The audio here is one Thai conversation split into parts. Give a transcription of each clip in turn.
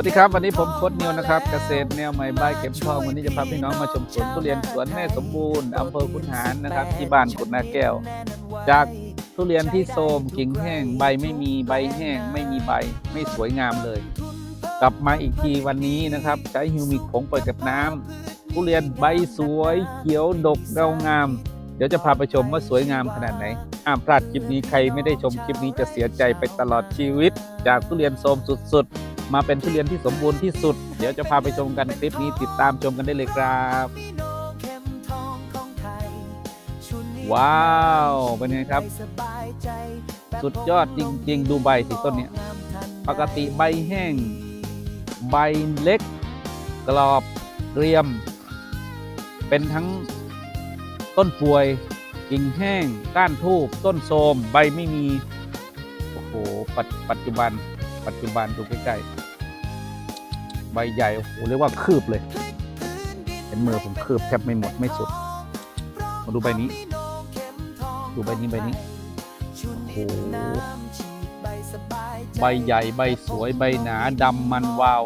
สวัสดีครับ วันนี้ผมโค้ดนิวนะครับ เกษตรแนวใหม่บายเข็มทองวันนี้จะพาพี่น้องมาชมสวนทุเรียนสวนแม่สมบูรณ์อำเภอขุนหารนะครับ ที่บ้านกุดนาแก้ว จากทุเรียนที่โทมกิ่งแห้งใบไม่มีใบแห้ง ไม่มีใบไม่สวยงามเลย กลับมาอีกทีวันนี้นะครับ ใช้ฮิวมิกผงเปิดกับน้ำทุเรียนใบสวยเขียวดกเงางาม เดี๋ยวจะพาไปชมว่าสวยงามขนาดไหนห้ามพลาดคลิปนี้ใครไม่ได้ชมคลิปนี้จะเสียใจไปตลอดชีวิต จากทุเรียนโทมสุดๆ มาเป็นทุเรียนที่สมบูรณ์ที่สุด เดี๋ยวจะพาไปชมกันคลิปนี้ติดตามชมกันได้เลยครับ ว้าว เป็นไงครับ สุดยอดจริง ๆ ดูใบสิต้นเนี้ยปกติใบแห้ง ใบเล็ก กรอบเกรียม เป็นทั้งต้นป่วย กิ่งแห้ง ก้านทูบต้นโทมใบไม่มี โอ้โหปปัจจุบัน ปัจจุบันดูใกล้ๆ ใบใหญ่โอ้โหเรียกว่าคืบเลย เห็นมือผมคืบแทบไม่หมดไม่สุด มาดูใบนี้ ดูใบนี้ใบนี้โอ้โหใบใหญ่ใบสวยใบหนาดำมันวาว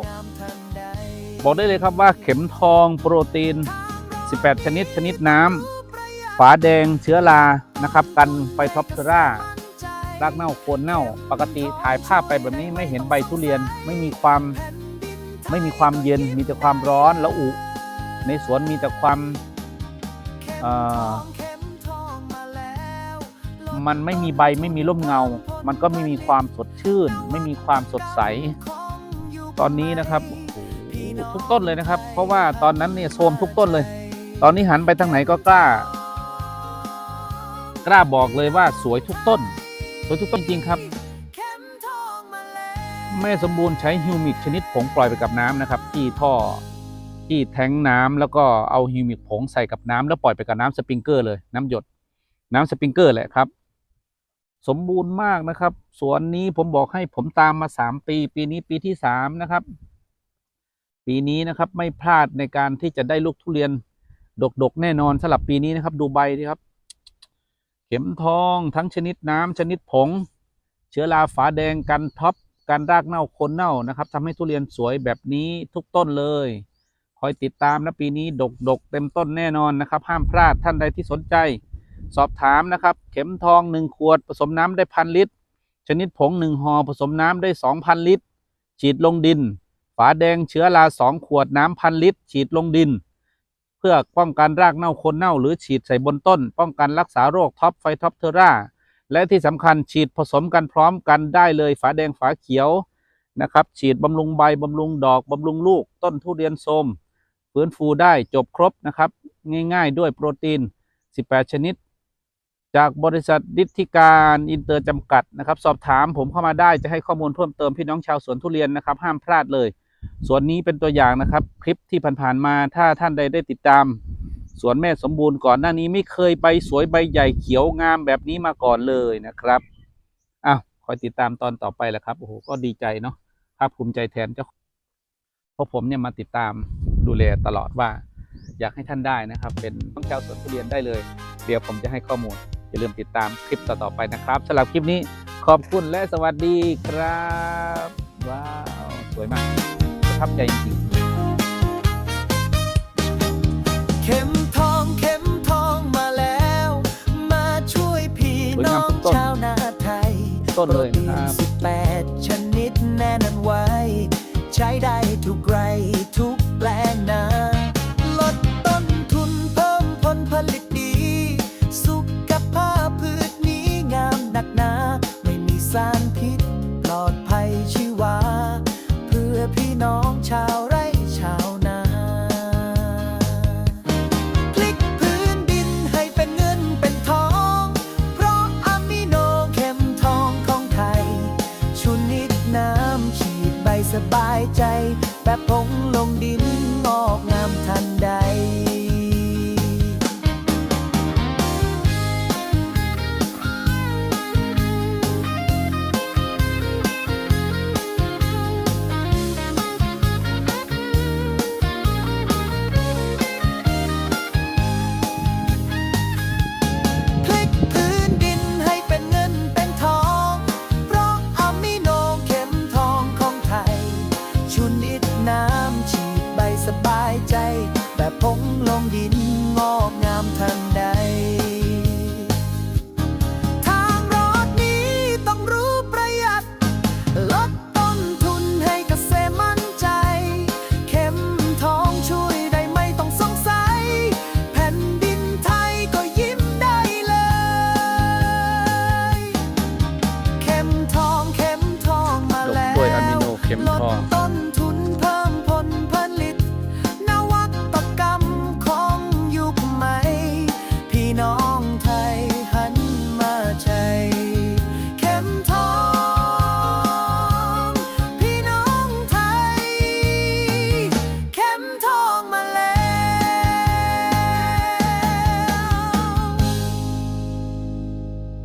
บอกได้เลยครับว่าเข็มทองโปรตีน 18 ชนิดชนิดน้ำฝาแดงเชื้อรานะครับ กันไฟท็อปเทร่ารากเน่าโคนเน่า ปกติถ่ายภาพไปแบบนี้ไม่เห็นใบทุเรียนไม่มีความ ไม่มีความเย็นมีแต่ความร้อนแล้วอุในสวนมีแต่ความมันไม่มีใบไม่มีร่มเงา มันก็ไม่มีความสดชื่น ไม่มีความสดใส ตอนนี้นะครับทุกต้นเลยนะครับ เพราะว่าตอนนั้นเนี่ยโทรมทุกต้นเลย ตอนนี้หันไปทางไหนก็กล้า กล้าบอกเลยว่าสวยทุกต้น สวยทุกต้นจริงครับ แม่สมบูรณ์ใช้ฮิวมิกชนิดผงปล่อยไปกับน้ำนะครับที่ท่อที่แทงน้ำแล้วก็เอาฮิวมิกผงใส่กับน้ำแล้วปล่อยไปกับน้ำสปริงเกอร์เลย น้ำหยด น้ำสปริงเกอร์แหละครับ สมบูรณ์มากนะครับ สวนนี้ผมบอกให้ผมตามมาสามปี ปีนี้ปีที่สามนะครับ ปีนี้นะครับไม่พลาดในการที่จะได้ลูกทุเรียนดกๆแน่นอนสำหรับปีนี้นะครับดูใบดีครับ เข็มทองทั้งชนิดน้ำชนิดผง เชื้อราฝาแดงกันท็อป การรากเน่าคนเน่านะครับทำให้ทุเรียนสวยแบบนี้ทุกต้นเลย คอยติดตามนะปีนี้ดกดกเต็มต้นแน่นอนนะครับ ห้ามพลาดท่านใดที่สนใจ สอบถามนะครับ เข็มทองหนึ่งขวด ผสมน้ำได้พันลิตร ชนิดผงหนึ่งห่อผสมน้ำได้สองพันลิตร ฉีดลงดิน ฝาแดงเชื้อราสองขวดน้ำพันลิตร ฉีดลงดิน เพื่อป้องกันรากเน่าคนเน่า หรือฉีดใส่บนต้น ป้องกันรักษาโรคท็อปไฟท็อปเทอร่า และที่สำคัญฉีดผสมกันพร้อมกันได้เลยฝาแดงฝาเขียวนะครับ ฉีดบำรุงใบบำรุงดอกบำรุงลูก ต้นทุเรียนโทมฟื้นฟูได้จบครบนะครับ ง่ายๆด้วยโปรตีน 18 ชนิด จากบริษัทดิธิการอินเตอร์จำกัดนะครับ สอบถามผมเข้ามาได้จะให้ข้อมูลเพิ่มเติมพี่น้องชาวสวนทุเรียนนะครับ ห้ามพลาดเลยสวนนี้เป็นตัวอย่างนะครับ คลิปที่ผ่านๆมาถ้าท่านใดได้ติดตาม สวนแม่สมบูรณ์ก่อนหน้านี้ไม่เคยใบสวยใบใหญ่เขียวงามแบบนี้มาก่อนเลยนะครับอ้าวคอยติดตามตอนต่อไปแหละครับโอ้โหก็ดีใจเนาะภาคภูมิใจแทนเจ้าเพราะผมเนี่ยมาติดตามดูแลตลอดว่า อยากให้ท่านได้นะครับ เป็นน้องชาวสวนทุเรียนได้เลย เดี๋ยวผมจะให้ข้อมูล อย่าลืมติดตามคลิปต่อๆไปนะครับสำหรับคลิปนี้ขอบคุณและสวัสดีครับ ว้าว สวยมากประทับใจจริง ยๆต้น แบบผมลง